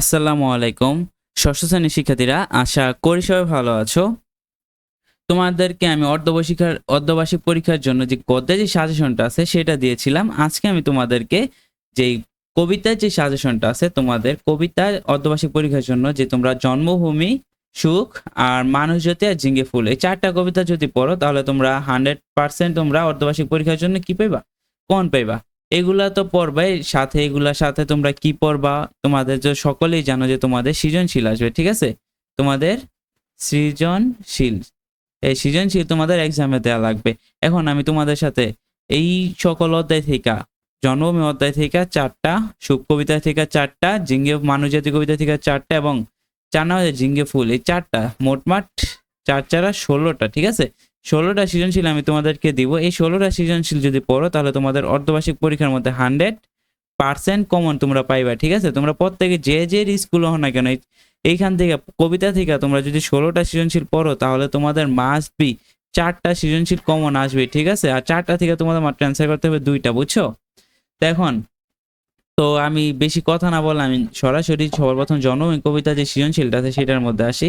আসসালামু আলাইকুম। ষষ্ঠ শ্রেণির শিক্ষার্থীরা, আশা করি সবাই ভালো আছো। তোমাদেরকে আমি অর্ধবার্ষিকার অর্ধবার্ষিক পরীক্ষার জন্য যে গদ্যের যে সাজেশনটা আছে, সেটা দিয়েছিলাম। আজকে আমি তোমাদেরকে যেই কবিতার যে সাজেশনটা আছে, তোমাদের কবিতার অর্ধবার্ষিক পরীক্ষার জন্য যে তোমরা জন্মভূমি, সুখ আর মানুষ জ্যোতি আর জিঙ্গে ফুল, এই চারটা কবিতা যদি পড়ো, তাহলে তোমরা হান্ড্রেড পার্সেন্ট তোমরা অর্ধবার্ষিক পরীক্ষার জন্য কি পাইবা? কোন পাইবা? এগুলা তো পড়বাই সাথে এগুলার সাথে তোমরা কি পড়বা? তোমাদের যে সকলেই জানো যে তোমাদের সৃজনশীল আসবে, ঠিক আছে? তোমাদের সৃজনশীল, এই সৃজনশীল তোমাদের এক্সামে দেওয়া লাগবে। এখন আমি তোমাদের সাথে এই সকল অধ্যায় থেকে, জন্মভূমি অধ্যায় থেকে চারটা, সুখ কবিতা থেকে চারটা, জিঙ্গে মানুষজাতি কবিতা থেকে চারটা এবং হচ্ছে জিঙ্গে ফুল, এই চারটা, মোটমাট চার চারা ষোলোটা, ঠিক আছে? ষোলোটা সৃজনশীল আমি তোমাদেরকে দিব। এই ষোলোটা সৃজনশীল যদি পড়ো, তাহলে তোমাদের অর্ধবার্ষিক পরীক্ষার মধ্যে হান্ড্রেড পার্সেন্ট কমন তোমরা পাইবা, ঠিক আছে? তোমরা প্রত্যেকে যে যে স্কুল হো না কেন এইখান থেকে, কবিতা থেকে তোমরা যদি ষোলোটা সৃজনশীল পড়ো, তাহলে তোমাদের মাস্ট বি চারটা সৃজনশীল কমন আসবে, ঠিক আছে? আর চারটা থেকে তোমাদের মাত্র অ্যান্সার করতে হবে দুইটা, বুঝছ? এখন তো আমি বেশি কথা না বলে আমি সরাসরি সবার প্রথম জন্মভূমি কবিতা যে সৃজনশীলটা আছে, সেটার মধ্যে আসি।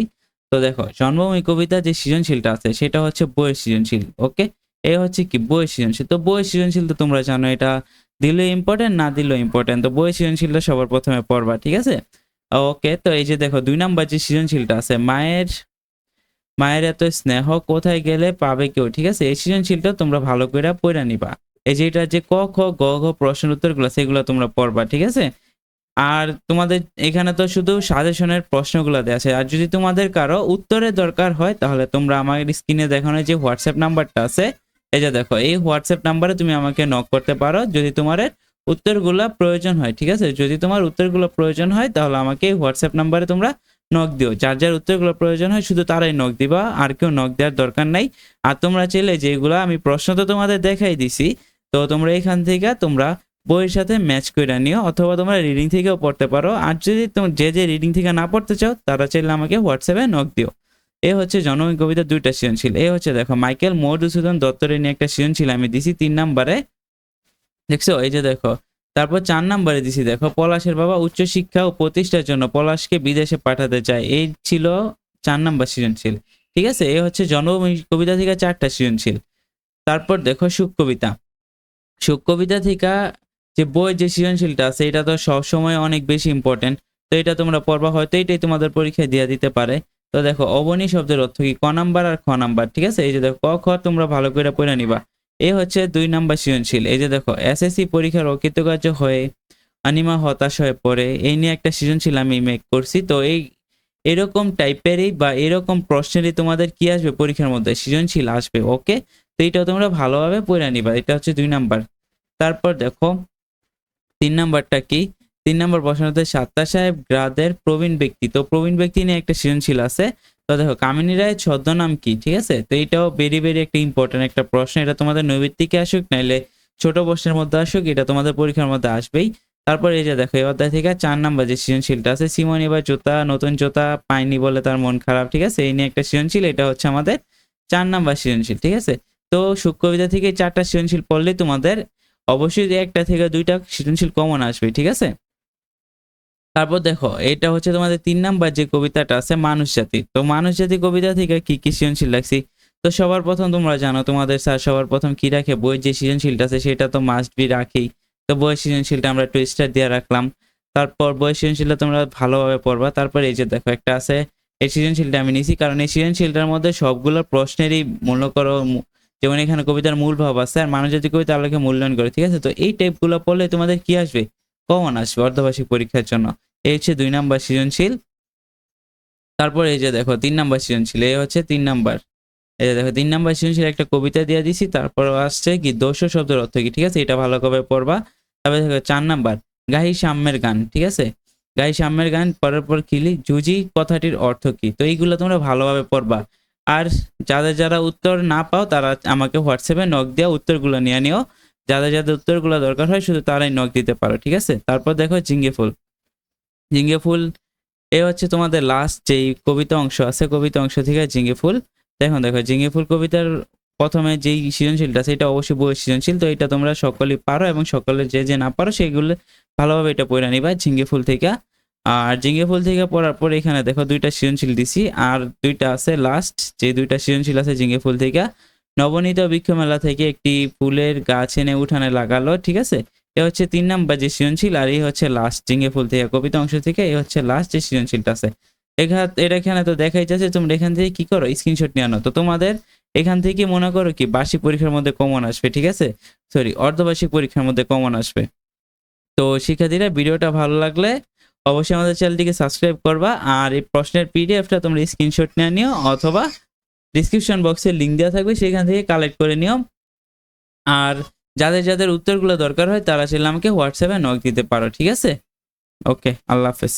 তো দেখো, জন্মভূমি কবিতা যে সৃজনশীলটা আছে, সেটা হচ্ছে বইয়ের সৃজনশীল ওকে এ হচ্ছে কি? বইয়ের সৃজনশীল। তো বইয়ের সৃজনশীল তো তোমরা জানো, এটা দিলেও ইম্পর্টেন্ট না দিলেও ইম্পর্টেন্ট তো বইয়ের সৃজনশীলটা সবার প্রথমে পড়বা, ঠিক আছে? ওকে তো এই যে দেখো, দুই নাম্বার যে সৃজনশীলটা আছে, মায়ের মায়ের এত স্নেহ কোথায় গেলে পাবে কেউ, ঠিক আছে? এই সৃজনশীলটা তোমরা ভালো করে পড়ে নিবা। এই যে এটা যে ক, খ, গ, ঘ প্রশ্ন উত্তরগুলো, সেগুলো তোমরা পড়বা, ঠিক আছে? আর তোমাদের এখানে তো শুধু সাজেশনের প্রশ্নগুলো দেওয়া আছে। আর যদি তোমাদের কারও উত্তরের দরকার হয়, তাহলে তোমরা আমার স্ক্রিনে দেখানো যে হোয়াটসঅ্যাপ নাম্বারটা আছে। এই যে দেখো, এই হোয়াটসঅ্যাপ নাম্বারে তুমি আমাকে নক করতে পারো। যদি তোমার উত্তরগুলো প্রয়োজন হয়, ঠিক আছে? যদি তোমার উত্তরগুলো প্রয়োজন হয়, তাহলে আমাকে এই হোয়াটসঅ্যাপ নাম্বারে তোমরা নক দিও। যার যার উত্তরগুলো প্রয়োজন হয়, শুধু তারাই নক দিবা। আর কেউ নক দেওয়ার দরকার নাই। আর তোমরা চাইলে যেগুলো আমি প্রশ্ন তো তোমাদের দেখাই দিছি, তো তোমরা এখান থেকে তোমরা বইয়ের সাথে ম্যাচ করে নিও অথবা তোমরা রিডিং থেকেও পড়তে পারো। আর যদি তোমরা যে যে রিডিং থেকে না পড়তে চাও, তারা চাইলে আমাকে হোয়াটসঅ্যাপে নক দিও। এ হচ্ছে জনমী কবিতা দুইটা সৃজনশীল। এ হচ্ছে দেখো, মাইকেল মধুসূদন দত্তরে নিয়ে একটা সৃজনশীল আমি দিছি তিন নাম্বারে। দেখছ? এই যে দেখো, তারপর চার নাম্বারে দিছি দেখো, পলাশের বাবা উচ্চশিক্ষা ও প্রতিষ্ঠার জন্য পলাশকে বিদেশে পাঠাতে চায়। এই ছিল চার নাম্বার সৃজনশীল। ঠিক আছে? এ হচ্ছে জনভূমি কবিতা থেকে চারটা সৃজনশীল। তারপর দেখো সুখ কবিতা। সুখ কবিতা থেকে যে বই যে সৃজনশীলটা আছে এটা তো সবসময় অনেক বেশি ইম্পর্টেন্ট তো এটা তোমরা পড়বা, হয়তো এটাই তোমাদের পরীক্ষায় দিয়ে দিতে পারে। তো দেখো, অবনী শব্দের অর্থ কি? ক নাম্বার আর খ নাম্বার, ঠিক আছে? এই যে দেখো, ক, খ তোমরা ভালো করে পড়ে নিবা। এই হচ্ছে দুই নাম্বার সৃজনশীল। এই যে দেখো, এসএসসি পরীক্ষার অকৃতকার্য হয়ে অনিমা হতাশ হয়ে পড়ে। এই নিয়ে একটা সৃজনশীল আমি মেক করছি। তো এই এরকম টাইপেরই বা এরকম প্রশ্নেরই তোমাদের কি আসবে পরীক্ষার মধ্যে? সৃজনশীল আসবে ওকে তো এইটাও তোমরা ভালোভাবে পড়ে নিবা। এটা হচ্ছে দুই নাম্বার। তারপর দেখো তিন নাম্বারটা কি? তিন নম্বর প্রশ্নতে সাত্তা সাহেব গ্রাদের প্রবীণ ব্যক্তি। তো প্রবীণ ব্যক্তি নিয়ে একটা সৃজনশীল আছে। তো দেখো, কামিনী রায়ের ছদ্মনাম কি? ঠিক আছে? তো এটাও ভেরি ভেরি একটা ইম্পর্টেন্ট একটা প্রশ্ন। এটা তোমাদের নৈবিত্তিকে আসুক, নাইলে ছোট প্রশ্নের মধ্যে আসুক, এটা তোমাদের পরীক্ষার মধ্যে আসবেই। তারপর এই যে দেখো, এই অধ্যায় থেকে চার নাম্বার যে সৃজনশীলটা আছে, সিমন এবার জোতা, নতুন জোতা পায়নি বলে তার মন খারাপ। ঠিক আছে? এই নিয়ে একটা সৃজনশীল, এটা হচ্ছে আমাদের চার নাম্বার সৃজনশীল। ঠিক আছে? তো কবিতা থেকে চারটা সৃজনশীল পড়লে তোমাদের অবশ্যই একটা থেকে দুইটা সৃজনশীল কমন আসবে, ঠিক আছে? তারপর দেখো, এটা হচ্ছে তোমাদের তিন নাম্বার যে কবিতাটা আছে মানুষ জাতি। তো মানুষ জাতি কবিতা থেকে কি কি সৃজনশীল লাগছি? তো সবার প্রথম তোমরা জানো, তোমাদের স্যার সবার প্রথম কি রাখে? বইয়ের যে সৃজনশীলটা আছে সেটা তো মাস্ট বি রাখেই। তো বইয়ের সৃজনশীলটা আমরা একটু স্টার দিয়ে রাখলাম। তারপর বইয়ের সৃজনশীলটা তোমরা ভালোভাবে পড়বা। তারপর এই যে দেখো, একটা আছে, এই সৃজনশীলটা আমি নিছি কারণ এই সৃজনশীলটার মধ্যে সবগুলো প্রশ্নেরই মূল্য করো যেমন এখানে কবিতার মূল ভাব আছে, আর মানুষ জাতি কবিতা আলোকে মূল্যায়ন করে, ঠিক আছে? তো এই টাইপগুলো পড়লে তোমাদের কি আসবে? কমন আসবে অর্ধবার্ষিক পরীক্ষার জন্য। এই হচ্ছে দুই নাম্বার সৃজনশীল। তারপর এই যে দেখো, তিন নাম্বার সৃজনশীল, এই হচ্ছে তিন নাম্বার। এই যে দেখো, তিন নাম্বার সৃজনশীল একটা কবিতা দিয়ে দিছি, তারপর আসছে কি, দোষ শব্দের অর্থ কি, ঠিক আছে? এটা ভালো করে পড়বা। তারপরে দেখো, চার নাম্বার, গাহি সাম্যের গান, ঠিক আছে? গাহি সাম্যের গান পরের পর খিলি জুজি কথাটির অর্থ কি? তো এইগুলো তোমরা ভালোভাবে পড়বা। আর যাদের যারা উত্তর না পাও, তারা আমাকে হোয়াটসঅ্যাপে নক দেওয়া উত্তরগুলো নিয়ে নিও। যাদের যাদের উত্তরগুলো দরকার হয়, শুধু তারাই নক দিতে পারো, ঠিক আছে? তারপর দেখো ঝিঙ্গে ফুল। ঝিঙ্গে ফুল, এ হচ্ছে তোমাদের লাস্ট যেই কবিতা অংশ আছে, কবিতা অংশ থেকে ঝিঙ্গে ফুল। দেখো দেখো, ঝিঙ্গে ফুল কবিতার প্রথমে যেই সৃজনশীলটা সেটা অবশ্যই বইয়ের সৃজনশীল, তো এটা তোমরা সকলেই পারো এবং সকলে যে যে না পারো, সেগুলো ভালোভাবে এটা পড়ে নিবা ঝিঙ্গে ফুল থেকে। আর জিঙ্গে ফুল থেকে পড়ার পর এখানে দেখো দুইটা সৃজনশীল দিছি, আর দুইটা আছে লাস্ট যে দুইটা সৃজনশীল আছে জিঙ্গে ফুল থেকে। নবনীত বৃক্ষ মেলা থেকে একটি ফুলের গাছ এনে উঠানে লাগালো, ঠিক আছে? এ হচ্ছে তিন নাম্বার যে সৃজনশীল, আর এই হচ্ছে লাস্ট জিঙ্গে ফুল থেকে কবিতা অংশ থেকে এই হচ্ছে লাস্ট যে সৃজনশীলটা আছে। এখানে এটা এখানে তো দেখাই যাচ্ছে, তোমরা এখান থেকে কি করো? স্ক্রিনশট নিয়ে আনো। তো তোমাদের এখান থেকে মনে করো কি, বার্ষিক পরীক্ষার মধ্যে কমন আসবে, ঠিক আছে? সরি অর্ধবার্ষিক পরীক্ষার মধ্যে কমন আসবে। তো শিক্ষার্থীরা, ভিডিওটা ভালো লাগলে অবশ্যই আমাদের চ্যানেলটিকে সাবস্ক্রাইব করবা আর এই প্রশ্নের পিডিএফটা তোমরা স্ক্রিনশট নিয়ে নিও অথবা ডিসক্রিপশন বক্সে লিঙ্ক দেওয়া থাকবে, সেখান থেকে কালেক্ট করে নিও। আর যাদের যাদের উত্তরগুলো দরকার হয়, তারা চাইলে আমাকে হোয়াটসঅ্যাপে নক দিতে পারো, ঠিক আছে? ওকে আল্লাহ হাফেজ।